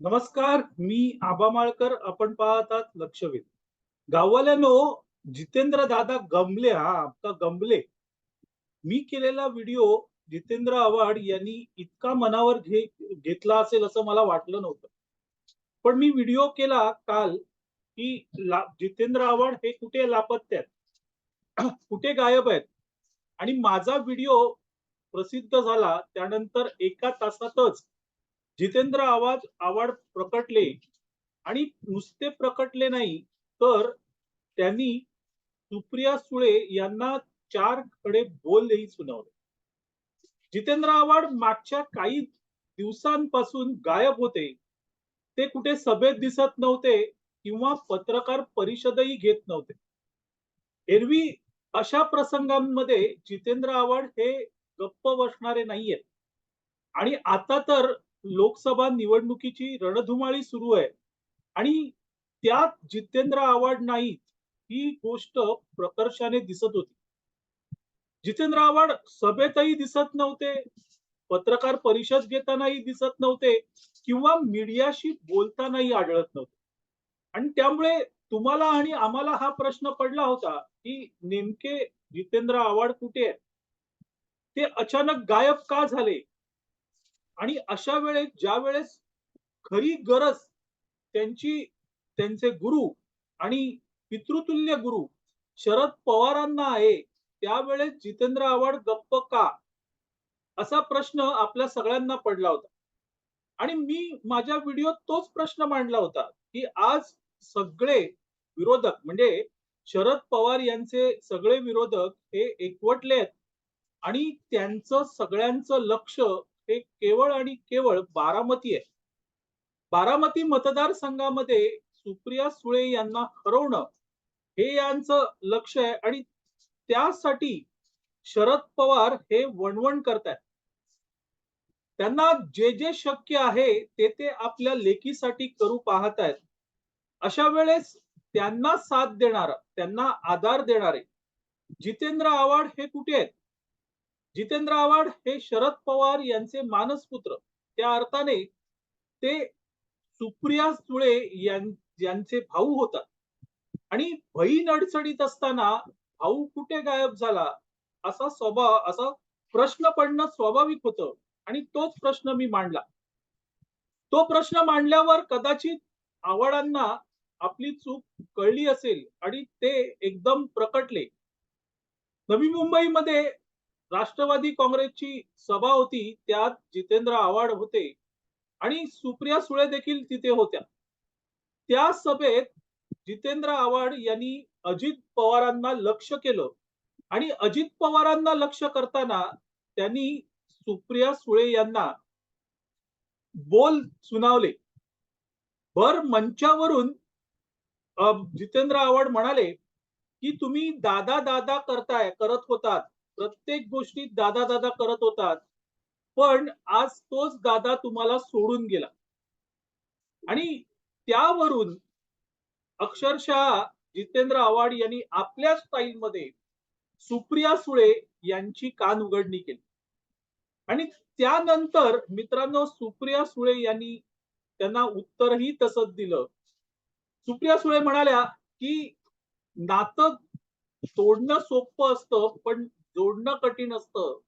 नमस्कार मी आबा माळकर आपण पाहतात लक्षवेध. गाववाल्यानो जितेंद्र दादा गमले हा आपका गमले. मी केलेला व्हिडिओ जितेंद्र आव्हाड यांनी इतका मनावर घे घेतला असेल असं मला वाटलं नव्हतं. पण मी व्हिडिओ केला काल की जितेंद्र आव्हाड हे कुठे लापत्ते आहेत? कुठे गायब आहेत? आणि माझा व्हिडिओ प्रसिद्ध झाला त्यानंतर एका तासातच जितेंद्र आवाज आवाड प्रकटले आणि नुसते प्रकटले नाही तर त्यांनी सुप्रिया सुळे यांना चारकडे बोलही सुनावले. जितेंद्र आव्हाड मागच्या काही दिवसांपासून गायब होते. ते कुठे सभेत दिसत नव्हते किंवा पत्रकार परिषदही घेत नव्हते. एरवी अशा प्रसंगांमध्ये जितेंद्र आव्हाड हे गप्प बसणारे नाहीयेत. आणि आता तर लोकसभा निवडणुकीची रणधुमाळी सुरू आहे. आणि त्यात जितेंद्र आव्हाड नाहीत ही गोष्ट प्रकर्षाने दिसत होती. जितेंद्र आव्हाड सभेतही दिसत नव्हते पत्रकार परिषद घेतानाही दिसत नव्हते किंवा मीडियाशी बोलतानाही आढळत नव्हते. आणि त्यामुळे तुम्हाला आणि आम्हाला हा प्रश्न पडला होता की नेमके जितेंद्र आव्हाड कुठे आहेत? ते अचानक गायब का झाले? आणि अशा वेळेस ज्या वेळेस खरी गरज त्यांची त्यांचे गुरु आणि पितृतुल्य गुरु शरद पवारांना आहे त्यावेळेस जितेंद्र आव्हाड गप्प का? असा प्रश्न आपल्या सगळ्यांना पडला होता. आणि मी माझ्या व्हिडिओत तोच प्रश्न मांडला होता की आज सगळे विरोधक म्हणजे शरद पवार यांचे सगळे विरोधक हे एकवटले आहेत आणि त्यांचं सगळ्यांचं लक्ष हे केवळ आणि केवळ बारामती आहे. बारामती मतदारसंघामध्ये सुप्रिया सुळे यांना हरवणं हे यांचं लक्ष आहे आणि त्यासाठी शरद पवार हे वणवण करतायत. त्यांना जे जे शक्य आहे ते ते आपल्या लेखीसाठी करू पाहत आहेत अशा वेळेस त्यांना साथ देणार त्यांना आधार देणारे जितेंद्र आव्हाड हे कुठे आहेत? जितेंद्र आव्हाड हे शरद पवार यांचे मानसपुत्र. त्या अर्थाने ते सुप्रिया सुळे यांचे भाऊ होतात. आणि बहीण अडचणीत असताना भाऊ कुठे गायब झाला? असा स्वभाव असा प्रश्न पडणं स्वाभाविक होतं. आणि तोच प्रश्न मी मांडला. तो प्रश्न मांडल्यावर कदाचित आव्हाडांना आपली चूक कळली असेल आणि ते एकदम प्रकटले. नवी मुंबईमध्ये राष्ट्रवादी काँग्रेसची सभा होती त्यात जितेंद्र आव्हाड होते आणि सुप्रिया सुळे देखील तिथे होत्या. त्या सभेत जितेंद्र आव्हाड यांनी अजित पवारांना लक्ष केलं आणि अजित पवारांना लक्ष करताना त्यांनी सुप्रिया सुळे यांना बोल सुनावले. भर मंचावरून जितेंद्र आव्हाड म्हणाले की तुम्ही दादा दादा करताय करत होतात. प्रत्येक गोष्टीत दादा दादा करत होतात. पण आज तोच दादा तुम्हाला सोडून गेला. आणि त्यावरून अक्षरशः जितेंद्र आव्हाड यांनी आपल्या स्टाईलमध्ये सुप्रिया सुळे यांची कान उघडणी केली. आणि त्यानंतर मित्रांनो सुप्रिया सुळे यांनी त्यांना उत्तरही तसंच दिलं. सुप्रिया सुळे म्हणाल्या की नातं तोडणं सोपं असतं पण जोडणं कठीण असतं.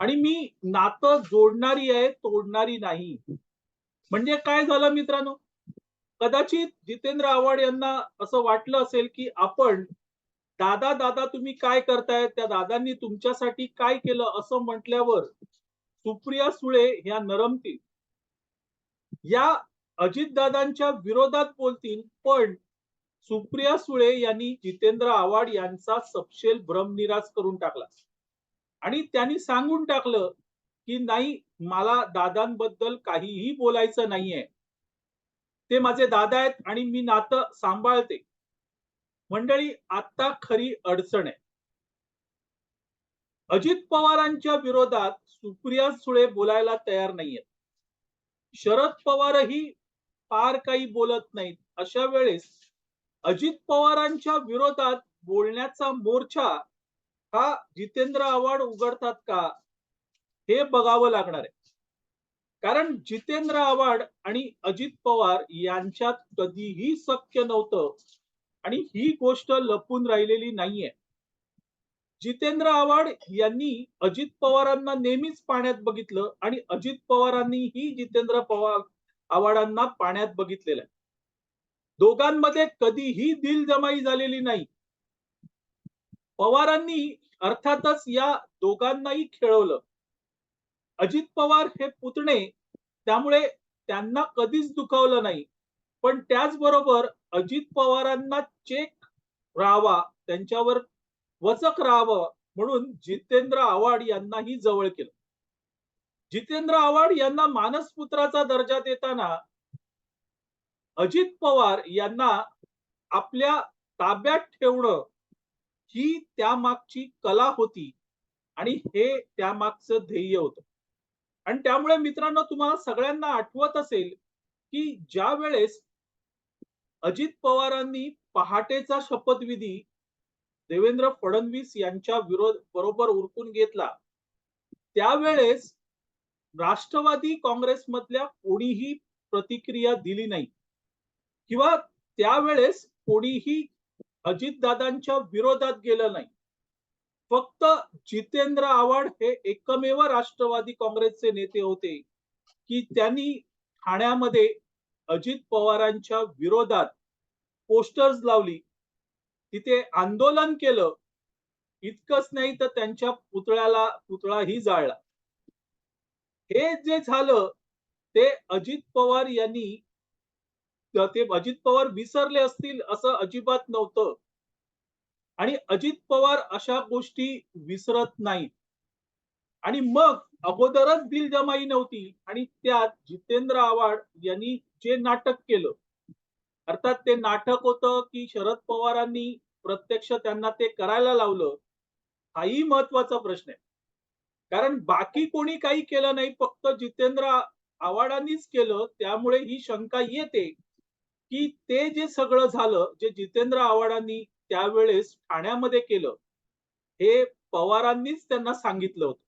आणि मी नातं जोडणारी आहे तोडणारी नाही. म्हणजे काय झालं मित्रांनो? कदाचित जितेंद्र आव्हाड यांना असं वाटलं असेल की आपण दादा दादा तुम्ही काय करताय? त्या दादांनी तुमच्यासाठी काय केलं? असं म्हटल्यावर सुप्रिया सुळे ह्या नरमतील. या अजितदादांच्या विरोधात बोलतील पण सुप्रिया सुळे यांनी जितेंद्र आव्हाड यांचा सपशेल भ्रमनिराश करून टाकला. आणि त्यांनी सांगून टाकलं की नाही मला दादांबद्दल काहीही बोलायचं नाहीये. ते माझे दादा आहेत आणि मी नातं सांभाळते. मंडळी आता खरी अडचण आहे. अजित पवारांच्या विरोधात सुप्रिया सुळे बोलायला तयार नाहीयेत. शरद पवारही फार काही बोलत नाहीत. अशा वेळेस अजित पवारांच्या विरोधात बोलण्याचा मोर्चा हा जितेंद्र आव्हाड उघडतात का? हे बघावं लागणार आहे. कारण जितेंद्र आव्हाड आणि अजित पवार यांच्यात कधीही शक्य नव्हतं आणि ही गोष्ट लपून राहिलेली नाहीये. जितेंद्र आव्हाड यांनी अजित पवारांना नेहमीच पाण्यात बघितलं आणि अजित पवारांनीही जितेंद्र पवार आव्हाडांना पाण्यात बघितलेलं आहे. दोघांमध्ये कधीही दिलजमाई झालेली नाही. पवारांनी अर्थातच या दोघांनाही खेळवलं. अजित पवार हे पुतणे त्यामुळे त्यांना कधीच दुखावलं नाही. पण त्याचबरोबर अजित पवारांना चेक राहावा त्यांच्यावर वचक राहावं म्हणून जितेंद्र आव्हाड यांनाही जवळ केलं. जितेंद्र आव्हाड यांना मानसपुत्राचा दर्जा देताना अजित पवार यांना आपल्या ताब्यात ठेवणं ही त्यामागची कला होती आणि हे त्यामागचं ध्येय होतं. आणि त्यामुळे मित्रांनो तुम्हाला सगळ्यांना आठवत असेल की ज्या वेळेस अजित पवारांनी पहाटेचा शपथविधी देवेंद्र फडणवीस यांच्या विरोध बरोबर उरकून घेतला त्यावेळेस राष्ट्रवादी काँग्रेसमधल्या कोणीही प्रतिक्रिया दिली नाही. किंवा त्यावेळेस कोणीही अजितदादांच्या विरोधात गेलं नाही. फक्त जितेंद्र आव्हाड हे एकमेव राष्ट्रवादी काँग्रेसचे नेते होते की त्यांनी ठाण्यामध्ये अजित पवारांच्या विरोधात पोस्टर्स लावली. तिथे आंदोलन केलं. इतकंच नाही तर त्यांच्या पुतळ्याला पुतळाही जाळला. हे जे झालं ते अजित पवार यांनी ते अजित पवार विसरले असतील असं अजिबात नव्हतं. आणि अजित पवार अशा गोष्टी विसरत नाहीत. आणि मग अगोदरच दिलजमाई नव्हती आणि त्यात जितेंद्र आव्हाड यांनी जे नाटक केलं अर्थात ते नाटक होतं की शरद पवारांनी प्रत्यक्ष त्यांना ते करायला लावलं हाही महत्त्वाचा प्रश्न आहे. कारण बाकी कोणी काही केलं नाही फक्त जितेंद्र आव्हाडांनीच केलं त्यामुळे ही शंका येते. की ते जे सगळं झालं जे जितेंद्र आव्हाडांनी त्यावेळेस ठाण्यामध्ये केलं हे पवारांनीच त्यांना सांगितलं होतं.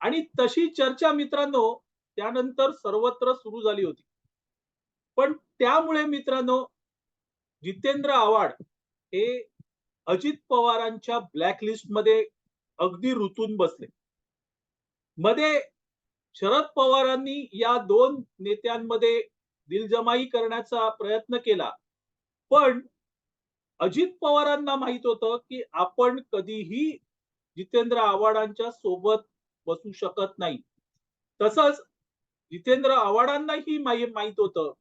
आणि तशी चर्चा मित्रांनो त्यानंतर सर्वत्र सुरू झाली होती. पण त्यामुळे मित्रांनो जितेंद्र आव्हाड हे अजित पवारांच्या ब्लॅकलिस्टमध्ये अगदी रुतून बसले. मध्ये शरद पवारांनी या दोन नेत्यांमध्ये दिलजमाई करण्याचा प्रयत्न केला. पण अजित पवारांना माहीत होतं की आपण कधीही जितेंद्र आव्हाडांच्या सोबत बसू शकत नाही. तसंच जितेंद्र आव्हाडांनाही माहीत होतं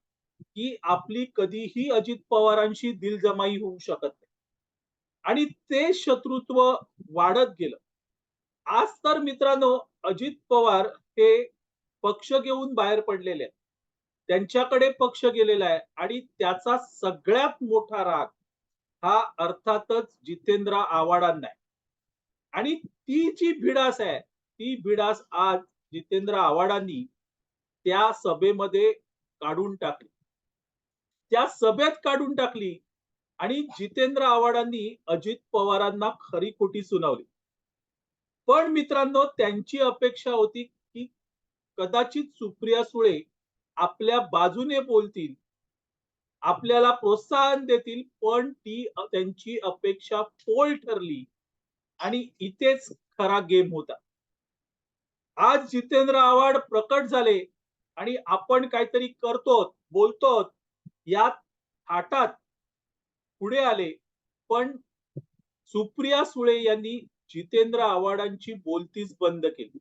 की आपली कधीही अजित पवारांशी दिलजमाई होऊ शकत नाही. आणि ते शत्रुत्व वाढत गेलं. आज तर मित्रांनो अजित पवार हे पक्ष घेऊन बाहेर पडलेले आहेत. त्यांच्याकडे पक्ष गेलेला आहे आणि त्याचा सगळ्यात मोठा राग हा अर्थातच जितेंद्र आव्हाडांना आहे. आणि ती जी भिडास आहे ती भिडास आज जितेंद्र आव्हाडांनी त्या सभेमध्ये काढून टाकली. त्या सभेत काढून टाकली आणि जितेंद्र आव्हाडांनी अजित पवारांना खरी खोटी सुनावली. पण मित्रांनो त्यांची अपेक्षा होती की कदाचित सुप्रिया सुळे आपल्या बाजूने बोलतील आपल्याला प्रोत्साहन देतील पण ती त्यांची अपेक्षा पोल ठरली आणि इथेच खरा गेम होता. आज जितेंद्र आव्हाड प्रकट झाले आणि आपण काहीतरी करतो बोलतो यात थाटात पुढे आले. पण सुप्रिया सुळे यांनी जितेंद्र आव्हाडांची बोलतीच बंद केली.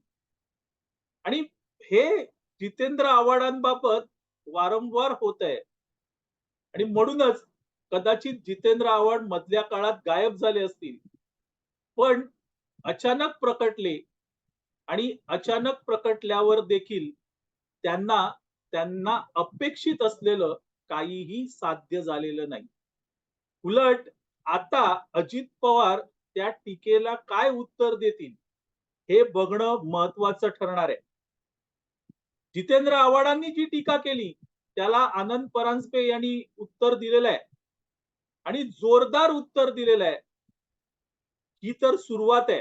आणि हे जितेंद्र आव्हाडांबाबत वारंवार होत आहे. आणि म्हणूनच कदाचित जितेंद्र आव्हाड मधल्या काळात गायब झाले असतील. पण अचानक प्रकटले आणि अचानक प्रकटल्यावर देखील त्यांना त्यांना अपेक्षित असलेलं काहीही साध्य झालेलं नाही. उलट आता अजित पवार त्या टीकेला काय उत्तर देतील हे बघणं महत्वाचं ठरणार आहे. जितेंद्र आव्हाडांनी जी टीका केली त्याला आनंद परांजपे यांनी उत्तर दिलेलं आहे. आणि जोरदार उत्तर दिलेलं आहे. ही तर सुरुवात आहे.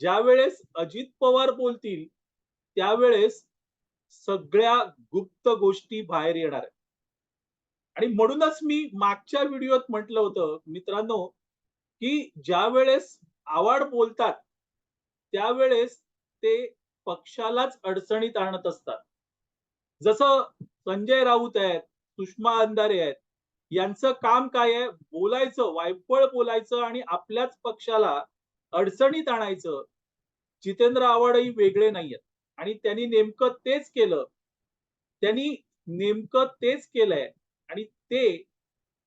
ज्या वेळेस अजित पवार बोलतील त्यावेळेस सगळ्या गुप्त गोष्टी बाहेर येणार आहेत. आणि म्हणूनच मी मागच्या व्हिडिओत म्हटलं होतं मित्रांनो की ज्या वेळेस आवाड बोलतात त्यावेळेस ते पक्षालाच अडचणीत आणत असतात. जसं संजय राऊत आहेत सुषमा अंधारे आहेत यांचं काम काय आहे? बोलायचं वायफळ बोलायचं आणि आपल्याच पक्षाला अडचणीत आणायचं. जितेंद्र आव्हाडही वेगळे नाहीयेत. आणि त्यांनी नेमकं तेच केलं. त्यांनी नेमकं तेच केलंय. आणि ते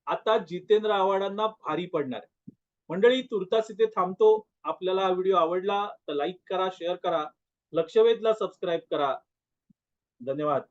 आता जितेंद्र आव्हाडांना भारी पडणार आहे मंडळी तुर्तास इथे थांबतो. आपल्याला हा व्हिडिओ आवडला तर लाईक करा शेअर करा. लक्षवेधला सबस्क्राईब करा. धन्यवाद.